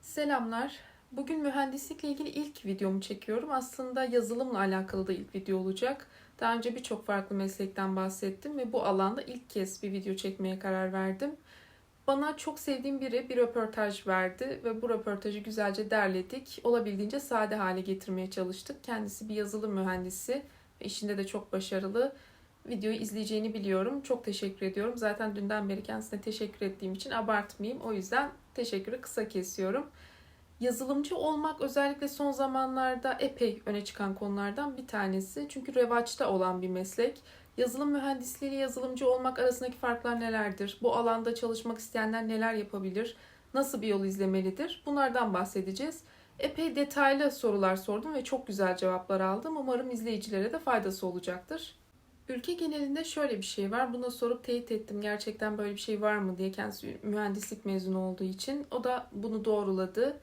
Selamlar. Bugün mühendislikle ilgili ilk videomu çekiyorum. Aslında yazılımla alakalı da ilk video olacak. Daha önce birçok farklı meslekten bahsettim ve bu alanda ilk kez bir video çekmeye karar verdim. Bana çok sevdiğim biri bir röportaj verdi ve bu röportajı güzelce derledik. Olabildiğince sade hale getirmeye çalıştık. Kendisi bir yazılım mühendisi ve işinde de çok başarılı. Videoyu izleyeceğini biliyorum. Çok teşekkür ediyorum. Zaten dünden beri kendisine teşekkür ettiğim için abartmayayım. O yüzden teşekkürü kısa kesiyorum. Yazılımcı olmak özellikle son zamanlarda epey öne çıkan konulardan bir tanesi. Çünkü revaçta olan bir meslek. Yazılım mühendisliği ile yazılımcı olmak arasındaki farklar nelerdir? Bu alanda çalışmak isteyenler neler yapabilir? Nasıl bir yol izlemelidir? Bunlardan bahsedeceğiz. Epey detaylı sorular sordum ve çok güzel cevaplar aldım. Umarım izleyicilere de faydası olacaktır. Ülke genelinde şöyle bir şey var. Buna sorup teyit ettim. Gerçekten böyle bir şey var mı diye kendisi mühendislik mezunu olduğu için. O da bunu doğruladı.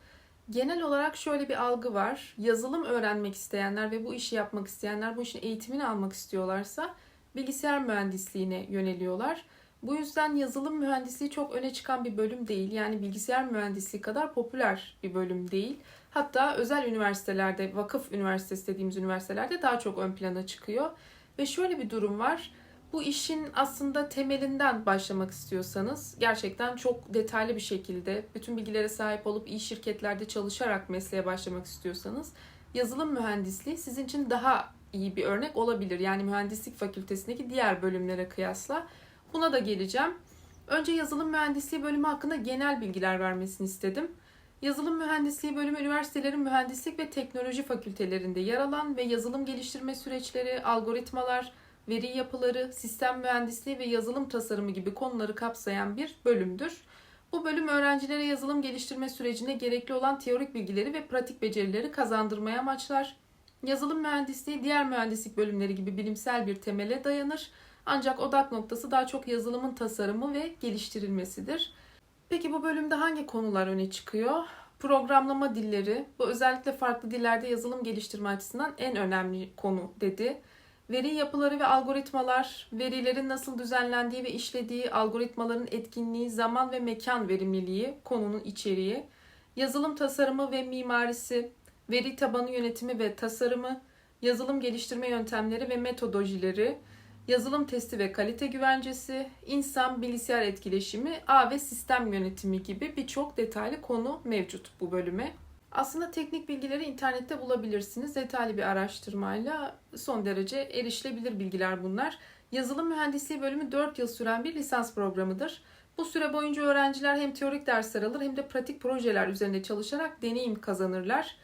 Genel olarak şöyle bir algı var. Yazılım öğrenmek isteyenler ve bu işi yapmak isteyenler bu işin eğitimini almak istiyorlarsa bilgisayar mühendisliğine yöneliyorlar. Bu yüzden yazılım mühendisliği çok öne çıkan bir bölüm değil. Yani bilgisayar mühendisliği kadar popüler bir bölüm değil. Hatta özel üniversitelerde, vakıf üniversitesi dediğimiz üniversitelerde daha çok ön plana çıkıyor. Ve şöyle bir durum var. Bu işin aslında temelinden başlamak istiyorsanız gerçekten çok detaylı bir şekilde bütün bilgilere sahip olup iyi şirketlerde çalışarak mesleğe başlamak istiyorsanız yazılım mühendisliği sizin için daha iyi bir örnek olabilir. Yani mühendislik fakültesindeki diğer bölümlere kıyasla. Buna da geleceğim. Önce yazılım mühendisliği bölümü hakkında genel bilgiler vermesini istedim. Yazılım mühendisliği bölümü üniversitelerin mühendislik ve teknoloji fakültelerinde yer alan ve yazılım geliştirme süreçleri, algoritmalar, veri yapıları, sistem mühendisliği ve yazılım tasarımı gibi konuları kapsayan bir bölümdür. Bu bölüm öğrencilere yazılım geliştirme sürecinde gerekli olan teorik bilgileri ve pratik becerileri kazandırmaya amaçlar. Yazılım mühendisliği diğer mühendislik bölümleri gibi bilimsel bir temele dayanır. Ancak odak noktası daha çok yazılımın tasarımı ve geliştirilmesidir. Peki bu bölümde hangi konular öne çıkıyor? Programlama dilleri. Bu özellikle farklı dillerde yazılım geliştirme açısından en önemli konu dedi. Veri yapıları ve algoritmalar, verilerin nasıl düzenlendiği ve işlediği, algoritmaların etkinliği, zaman ve mekan verimliliği, konunun içeriği, yazılım tasarımı ve mimarisi, veri tabanı yönetimi ve tasarımı, yazılım geliştirme yöntemleri ve metodolojileri, yazılım testi ve kalite güvencesi, insan bilgisayar etkileşimi, ağ ve sistem yönetimi gibi birçok detaylı konu mevcut bu bölüme. Aslında teknik bilgileri internette bulabilirsiniz. Detaylı bir araştırmayla son derece erişilebilir bilgiler bunlar. Yazılım mühendisliği bölümü 4 yıl süren bir lisans programıdır. Bu süre boyunca öğrenciler hem teorik dersler alır hem de pratik projeler üzerinde çalışarak deneyim kazanırlar.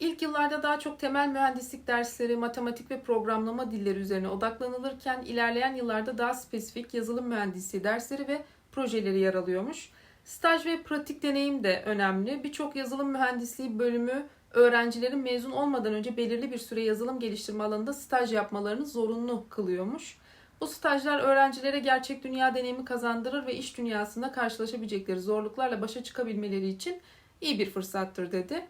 İlk yıllarda daha çok temel mühendislik dersleri, matematik ve programlama dilleri üzerine odaklanılırken ilerleyen yıllarda daha spesifik yazılım mühendisliği dersleri ve projeleri yer alıyormuş. Staj ve pratik deneyim de önemli. Birçok yazılım mühendisliği bölümü öğrencilerin mezun olmadan önce belirli bir süre yazılım geliştirme alanında staj yapmalarını zorunlu kılıyormuş. Bu stajlar öğrencilere gerçek dünya deneyimi kazandırır ve iş dünyasında karşılaşabilecekleri zorluklarla başa çıkabilmeleri için iyi bir fırsattır dedi.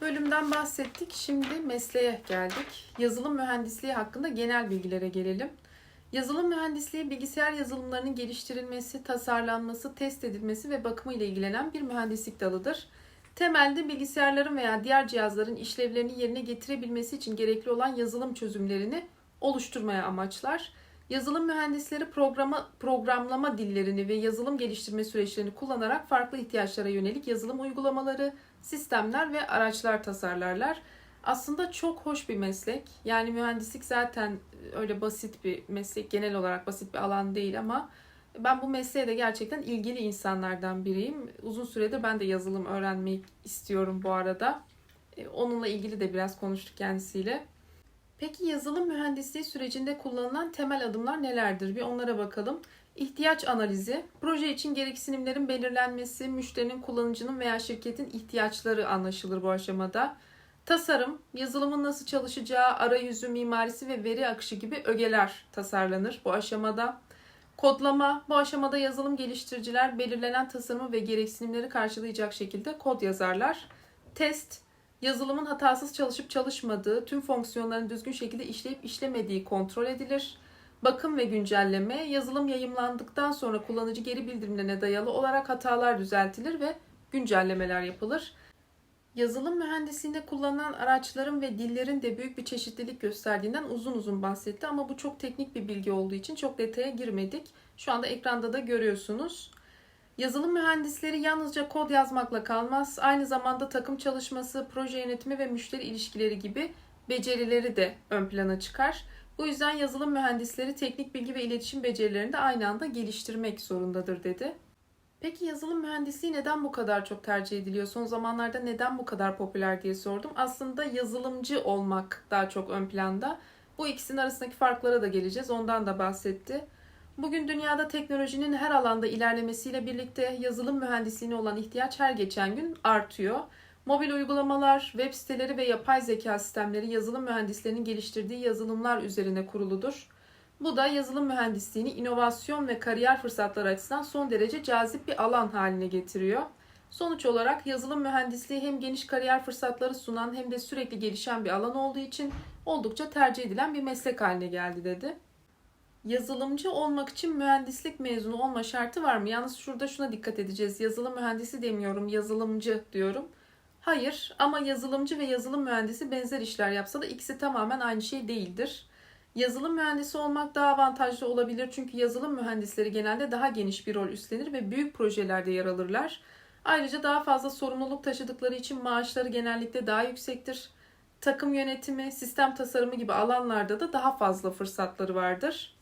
Bölümden bahsettik. Şimdi mesleğe geldik. Yazılım mühendisliği hakkında genel bilgilere gelelim. Yazılım mühendisliği bilgisayar yazılımlarının geliştirilmesi, tasarlanması, test edilmesi ve bakımı ile ilgilenen bir mühendislik dalıdır. Temelde bilgisayarların veya diğer cihazların işlevlerini yerine getirebilmesi için gerekli olan yazılım çözümlerini oluşturmaya amaçlar. Yazılım mühendisleri programa, programlama dillerini ve yazılım geliştirme süreçlerini kullanarak farklı ihtiyaçlara yönelik yazılım uygulamaları, sistemler ve araçlar tasarlarlar. Aslında çok hoş bir meslek. Yani mühendislik zaten öyle basit bir meslek, genel olarak basit bir alan değil ama ben bu mesleğe de gerçekten ilgili insanlardan biriyim. Uzun süredir ben de yazılım öğrenmeyi istiyorum bu arada. E, onunla ilgili de biraz konuştuk kendisiyle. Peki yazılım mühendisliği sürecinde kullanılan temel adımlar nelerdir? Bir onlara bakalım. İhtiyaç analizi, proje için gereksinimlerin belirlenmesi, müşterinin, kullanıcının veya şirketin ihtiyaçları anlaşılır bu aşamada. Tasarım, yazılımın nasıl çalışacağı, arayüzü, mimarisi ve veri akışı gibi ögeler tasarlanır bu aşamada. Kodlama, bu aşamada yazılım geliştiriciler belirlenen tasarımı ve gereksinimleri karşılayacak şekilde kod yazarlar. Test, yazılımın hatasız çalışıp çalışmadığı, tüm fonksiyonların düzgün şekilde işleyip işlemediği kontrol edilir. bakım ve güncelleme, yazılım yayımlandıktan sonra kullanıcı geri bildirimlerine dayalı olarak hatalar düzeltilir ve güncellemeler yapılır. Yazılım mühendisliğinde kullanılan araçların ve dillerin de büyük bir çeşitlilik gösterdiğinden uzun uzun bahsetti ama bu çok teknik bir bilgi olduğu için çok detaya girmedik. Şu anda ekranda da görüyorsunuz. Yazılım mühendisleri yalnızca kod yazmakla kalmaz. Aynı zamanda takım çalışması, proje yönetimi ve müşteri ilişkileri gibi becerileri de ön plana çıkar. Bu yüzden yazılım mühendisleri teknik bilgi ve iletişim becerilerini de aynı anda geliştirmek zorundadır dedi. Peki yazılım mühendisliği neden bu kadar çok tercih ediliyor? Son zamanlarda neden bu kadar popüler diye sordum. Aslında yazılımcı olmak daha çok ön planda. Bu ikisinin arasındaki farklara da geleceğiz. Ondan da bahsetti. Bugün dünyada teknolojinin her alanda ilerlemesiyle birlikte yazılım mühendisliğine olan ihtiyaç her geçen gün artıyor. Mobil uygulamalar, web siteleri ve yapay zeka sistemleri yazılım mühendislerinin geliştirdiği yazılımlar üzerine kuruludur. Bu da yazılım mühendisliğini inovasyon ve kariyer fırsatları açısından son derece cazip bir alan haline getiriyor. Sonuç olarak yazılım mühendisliği hem geniş kariyer fırsatları sunan hem de sürekli gelişen bir alan olduğu için oldukça tercih edilen bir meslek haline geldi dedi. Yazılımcı olmak için mühendislik mezunu olma şartı var mı? Yalnız şurada şuna dikkat edeceğiz. Yazılım mühendisi demiyorum, yazılımcı diyorum. Hayır ama yazılımcı ve yazılım mühendisi benzer işler yapsa da ikisi tamamen aynı şey değildir. Yazılım mühendisi olmak daha avantajlı olabilir çünkü yazılım mühendisleri genelde daha geniş bir rol üstlenir ve büyük projelerde yer alırlar. Ayrıca daha fazla sorumluluk taşıdıkları için maaşları genellikle daha yüksektir. Takım yönetimi, sistem tasarımı gibi alanlarda da daha fazla fırsatları vardır.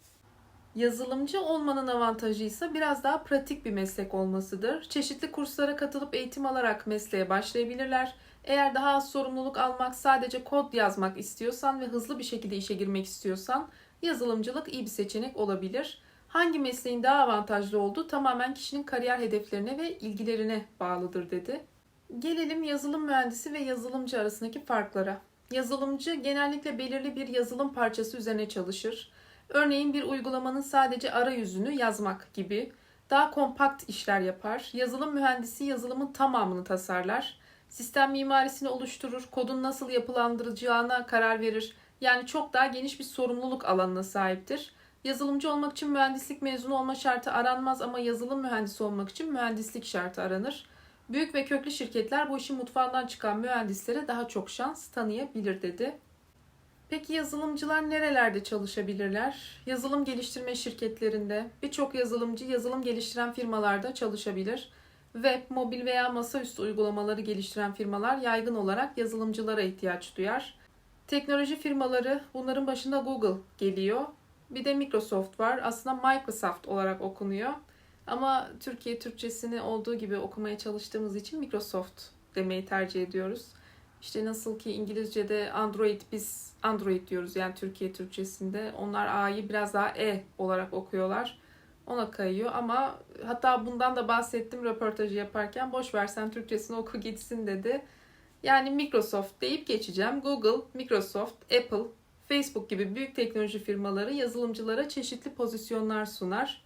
Yazılımcı olmanın avantajı ise biraz daha pratik bir meslek olmasıdır. Çeşitli kurslara katılıp eğitim alarak mesleğe başlayabilirler. Eğer daha az sorumluluk almak, sadece kod yazmak istiyorsan ve hızlı bir şekilde işe girmek istiyorsan yazılımcılık iyi bir seçenek olabilir. Hangi mesleğin daha avantajlı olduğu tamamen kişinin kariyer hedeflerine ve ilgilerine bağlıdır dedi. Gelelim yazılım mühendisi ve yazılımcı arasındaki farklara. Yazılımcı genellikle belirli bir yazılım parçası üzerine çalışır. Örneğin bir uygulamanın sadece arayüzünü yazmak gibi daha kompakt işler yapar. Yazılım mühendisi yazılımın tamamını tasarlar. Sistem mimarisini oluşturur, kodun nasıl yapılandırılacağına karar verir. Yani çok daha geniş bir sorumluluk alanına sahiptir. Yazılımcı olmak için mühendislik mezunu olma şartı aranmaz ama yazılım mühendisi olmak için mühendislik şartı aranır. Büyük ve köklü şirketler bu işin mutfağından çıkan mühendislere daha çok şans tanıyabilir dedi. Peki yazılımcılar nerelerde çalışabilirler? Yazılım geliştirme şirketlerinde, birçok yazılımcı yazılım geliştiren firmalarda çalışabilir. Web, mobil veya masaüstü uygulamaları geliştiren firmalar yaygın olarak yazılımcılara ihtiyaç duyar. Teknoloji firmaları bunların başında Google geliyor. Bir de Microsoft var. Aslında Microsoft olarak okunuyor. Ama Türkiye Türkçesini olduğu gibi okumaya çalıştığımız için Microsoft demeyi tercih ediyoruz. İşte nasıl ki İngilizce'de Android biz Android diyoruz yani Türkiye Türkçesinde. Onlar A'yı biraz daha E olarak okuyorlar. Ona kayıyor ama hatta bundan da bahsettim röportajı yaparken boş versen Türkçesini oku gitsin dedi. Yani Microsoft deyip geçeceğim. Google, Microsoft, Apple, Facebook gibi büyük teknoloji firmaları yazılımcılara çeşitli pozisyonlar sunar.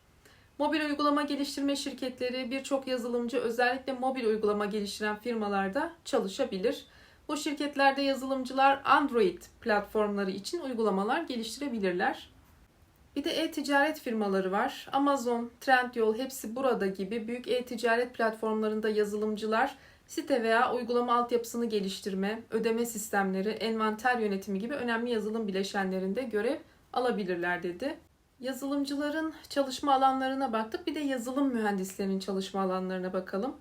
Mobil uygulama geliştirme şirketleri birçok yazılımcı özellikle mobil uygulama geliştiren firmalarda çalışabilir. Bu şirketlerde yazılımcılar Android platformları için uygulamalar geliştirebilirler. Bir de e-ticaret firmaları var. Amazon, Trendyol hepsi burada gibi büyük e-ticaret platformlarında yazılımcılar site veya uygulama altyapısını geliştirme, ödeme sistemleri, envanter yönetimi gibi önemli yazılım bileşenlerinde görev alabilirler dedi. Yazılımcıların çalışma alanlarına baktık. Bir de yazılım mühendislerinin çalışma alanlarına bakalım.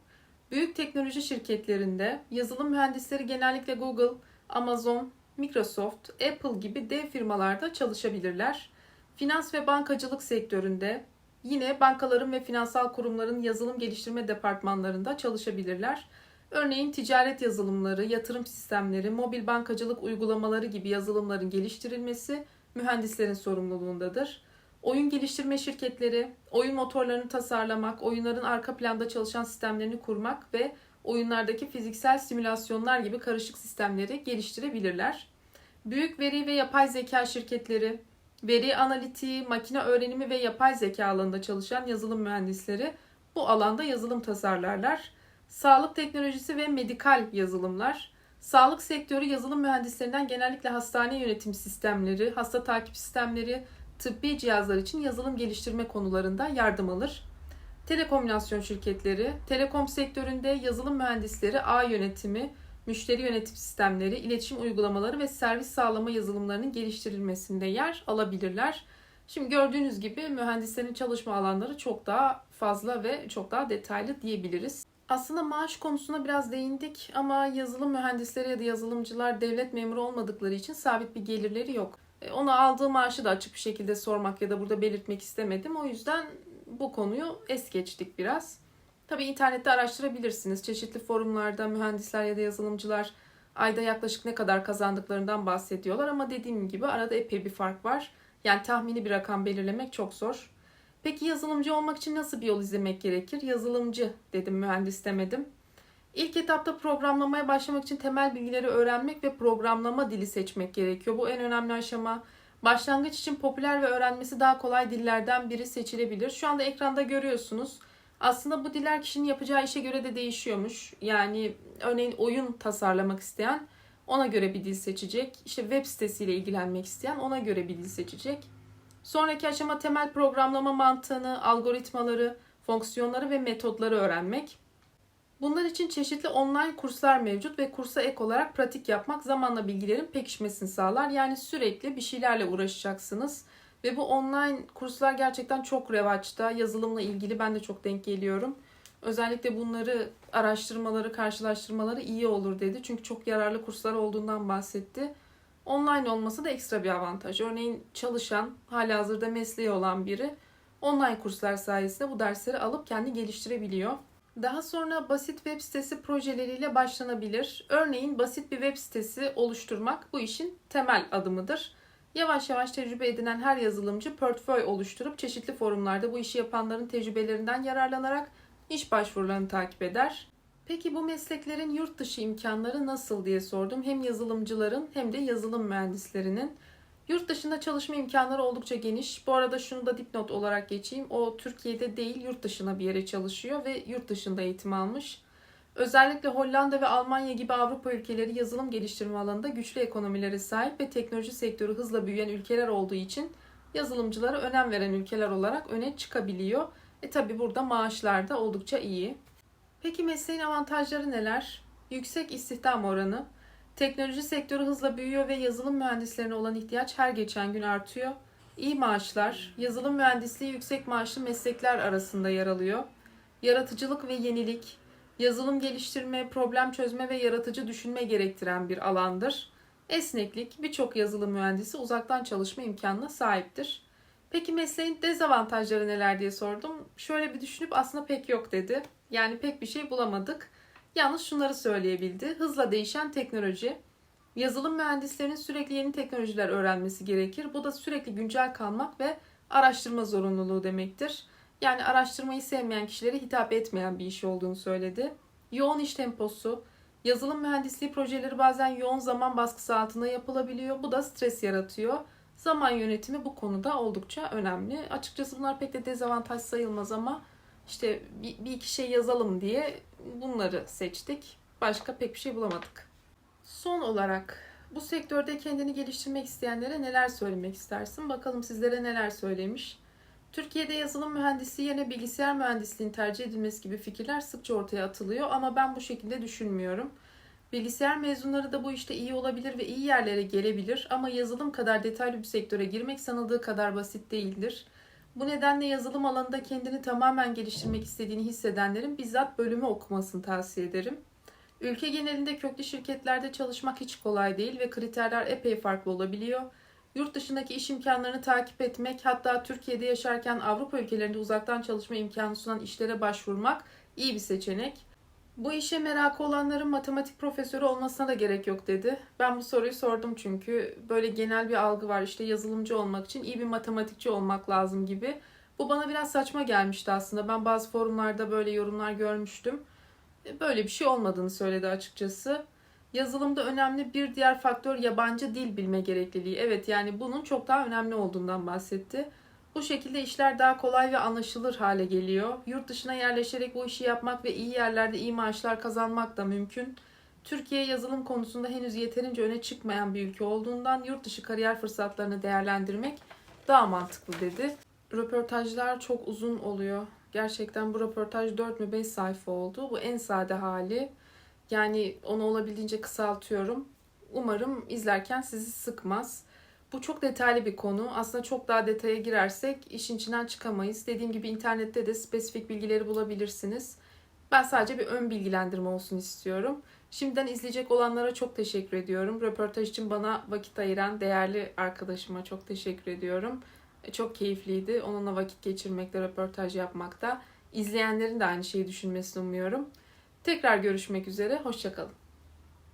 Büyük teknoloji şirketlerinde yazılım mühendisleri genellikle Google, Amazon, Microsoft, Apple gibi dev firmalarda çalışabilirler. Finans ve bankacılık sektöründe yine bankaların ve finansal kurumların yazılım geliştirme departmanlarında çalışabilirler. Örneğin ticaret yazılımları, yatırım sistemleri, mobil bankacılık uygulamaları gibi yazılımların geliştirilmesi mühendislerin sorumluluğundadır. Oyun geliştirme şirketleri, oyun motorlarını tasarlamak, oyunların arka planda çalışan sistemlerini kurmak ve oyunlardaki fiziksel simülasyonlar gibi karışık sistemleri geliştirebilirler. Büyük veri ve yapay zeka şirketleri, veri analitiği, makine öğrenimi ve yapay zeka alanında çalışan yazılım mühendisleri bu alanda yazılım tasarlarlar. Sağlık teknolojisi ve medikal yazılımlar. Sağlık sektörü yazılım mühendislerinden genellikle hastane yönetim sistemleri, hasta takip sistemleri, tıbbi cihazlar için yazılım geliştirme konularında yardım alır. Telekomünikasyon şirketleri, telekom sektöründe yazılım mühendisleri, ağ yönetimi, müşteri yönetim sistemleri, iletişim uygulamaları ve servis sağlama yazılımlarının geliştirilmesinde yer alabilirler. Şimdi gördüğünüz gibi mühendislerin çalışma alanları çok daha fazla ve çok daha detaylı diyebiliriz. Aslında maaş konusuna biraz değindik ama yazılım mühendisleri ya da yazılımcılar devlet memuru olmadıkları için sabit bir gelirleri yok. E, Ona aldığı maaşı da açık bir şekilde sormak ya da burada belirtmek istemedim. O yüzden bu konuyu es geçtik biraz. Tabii internette araştırabilirsiniz. Çeşitli forumlarda mühendisler ya da yazılımcılar ayda yaklaşık ne kadar kazandıklarından bahsediyorlar ama dediğim gibi arada epey bir fark var. Yani tahmini bir rakam belirlemek çok zor. Peki yazılımcı olmak için nasıl bir yol izlemek gerekir? Yazılımcı dedim, mühendis demedim. İlk etapta programlamaya başlamak için temel bilgileri öğrenmek ve programlama dili seçmek gerekiyor. Bu en önemli aşama. Başlangıç için popüler ve öğrenmesi daha kolay dillerden biri seçilebilir. Şu anda ekranda görüyorsunuz. Aslında bu diller kişinin yapacağı işe göre de değişiyormuş. Yani örneğin oyun tasarlamak isteyen ona göre bir dil seçecek. İşte web sitesiyle ilgilenmek isteyen ona göre bir dil seçecek. Sonraki aşama temel programlama mantığını, algoritmaları, fonksiyonları ve metotları öğrenmek. Bunlar için çeşitli online kurslar mevcut ve kursa ek olarak pratik yapmak zamanla bilgilerin pekişmesini sağlar. Yani sürekli bir şeylerle uğraşacaksınız. Ve bu online kurslar gerçekten çok revaçta. Yazılımla ilgili ben de çok denk geliyorum. Özellikle bunları araştırmaları, karşılaştırmaları iyi olur dedi. Çünkü çok yararlı kurslar olduğundan bahsetti. Online olması da ekstra bir avantaj. Örneğin çalışan, hali hazırda mesleği olan biri online kurslar sayesinde bu dersleri alıp kendi geliştirebiliyor. Daha sonra basit web sitesi projeleriyle başlanabilir. Örneğin basit bir web sitesi oluşturmak bu işin temel adımıdır. Yavaş yavaş tecrübe edinen her yazılımcı portföy oluşturup çeşitli forumlarda bu işi yapanların tecrübelerinden yararlanarak iş başvurularını takip eder. Peki bu mesleklerin yurt dışı imkanları nasıl diye sordum. Hem yazılımcıların hem de yazılım mühendislerinin. Yurt dışında çalışma imkanları oldukça geniş. Bu arada şunu da dipnot olarak geçeyim. O Türkiye'de değil yurt dışına bir yere çalışıyor ve yurt dışında eğitim almış. Özellikle Hollanda ve Almanya gibi Avrupa ülkeleri yazılım geliştirme alanında güçlü ekonomilere sahip ve teknoloji sektörü hızla büyüyen ülkeler olduğu için yazılımcılara önem veren ülkeler olarak öne çıkabiliyor. E tabi burada maaşlar da oldukça iyi. Peki mesleğin avantajları neler? Yüksek istihdam oranı. Teknoloji sektörü hızla büyüyor ve yazılım mühendislerine olan ihtiyaç her geçen gün artıyor. İyi maaşlar. Yazılım mühendisliği yüksek maaşlı meslekler arasında yer alıyor. Yaratıcılık ve yenilik. Yazılım geliştirme, problem çözme ve yaratıcı düşünme gerektiren bir alandır. Esneklik. Birçok yazılım mühendisi uzaktan çalışma imkanına sahiptir. Peki mesleğin dezavantajları neler diye sordum. Şöyle bir düşünüp aslında pek yok dedi. Yani pek bir şey bulamadık. Yalnız şunları söyleyebildi. Hızla değişen teknoloji. Yazılım mühendislerinin sürekli yeni teknolojiler öğrenmesi gerekir. Bu da sürekli güncel kalmak ve araştırma zorunluluğu demektir. Yani araştırmayı sevmeyen kişilere hitap etmeyen bir iş olduğunu söyledi. Yoğun iş temposu. Yazılım mühendisliği projeleri bazen yoğun zaman baskısı altında yapılabiliyor. Bu da stres yaratıyor. Zaman yönetimi bu konuda oldukça önemli. Açıkçası bunlar pek de dezavantaj sayılmaz ama işte bir, bir iki şey yazalım diye bunları seçtik. Başka pek bir şey bulamadık. Son olarak bu sektörde kendini geliştirmek isteyenlere neler söylemek istersin? Bakalım sizlere neler söylemiş. Türkiye'de yazılım mühendisi yerine bilgisayar mühendisliğinin tercih edilmesi gibi fikirler sıkça ortaya atılıyor ama ben bu şekilde düşünmüyorum. Bilgisayar mezunları da bu işte iyi olabilir ve iyi yerlere gelebilir ama yazılım kadar detaylı bir sektöre girmek sanıldığı kadar basit değildir. Bu nedenle yazılım alanında kendini tamamen geliştirmek istediğini hissedenlerin bizzat bölümü okumasını tavsiye ederim. Ülke genelinde köklü şirketlerde çalışmak hiç kolay değil ve kriterler epey farklı olabiliyor. Yurt dışındaki iş imkanlarını takip etmek, hatta Türkiye'de yaşarken Avrupa ülkelerinde uzaktan çalışma imkanı sunan işlere başvurmak iyi bir seçenek. Bu işe merakı olanların matematik profesörü olmasına da gerek yok dedi. Ben bu soruyu sordum çünkü böyle genel bir algı var işte yazılımcı olmak için iyi bir matematikçi olmak lazım gibi. Bu bana biraz saçma gelmişti aslında. Ben bazı forumlarda böyle yorumlar görmüştüm. Böyle bir şey olmadığını söyledi açıkçası. Yazılımda önemli bir diğer faktör yabancı dil bilme gerekliliği. Evet yani bunun çok daha önemli olduğundan bahsetti. Bu şekilde işler daha kolay ve anlaşılır hale geliyor. Yurt dışına yerleşerek bu işi yapmak ve iyi yerlerde iyi maaşlar kazanmak da mümkün. Türkiye yazılım konusunda henüz yeterince öne çıkmayan bir ülke olduğundan yurt dışı kariyer fırsatlarını değerlendirmek daha mantıklı dedi. Röportajlar çok uzun oluyor. Gerçekten bu röportaj 4 mü 5 sayfa oldu. Bu en sade hali. Yani onu olabildiğince kısaltıyorum. Umarım izlerken sizi sıkmaz. Bu çok detaylı bir konu. Aslında çok daha detaya girersek işin içinden çıkamayız. Dediğim gibi internette de spesifik bilgileri bulabilirsiniz. Ben sadece bir ön bilgilendirme olsun istiyorum. Şimdiden izleyecek olanlara çok teşekkür ediyorum. Röportaj için bana vakit ayıran değerli arkadaşıma çok teşekkür ediyorum. E, Çok keyifliydi. Onunla vakit geçirmekte, röportaj yapmakta. İzleyenlerin de aynı şeyi düşünmesini umuyorum. Tekrar görüşmek üzere. Hoşçakalın.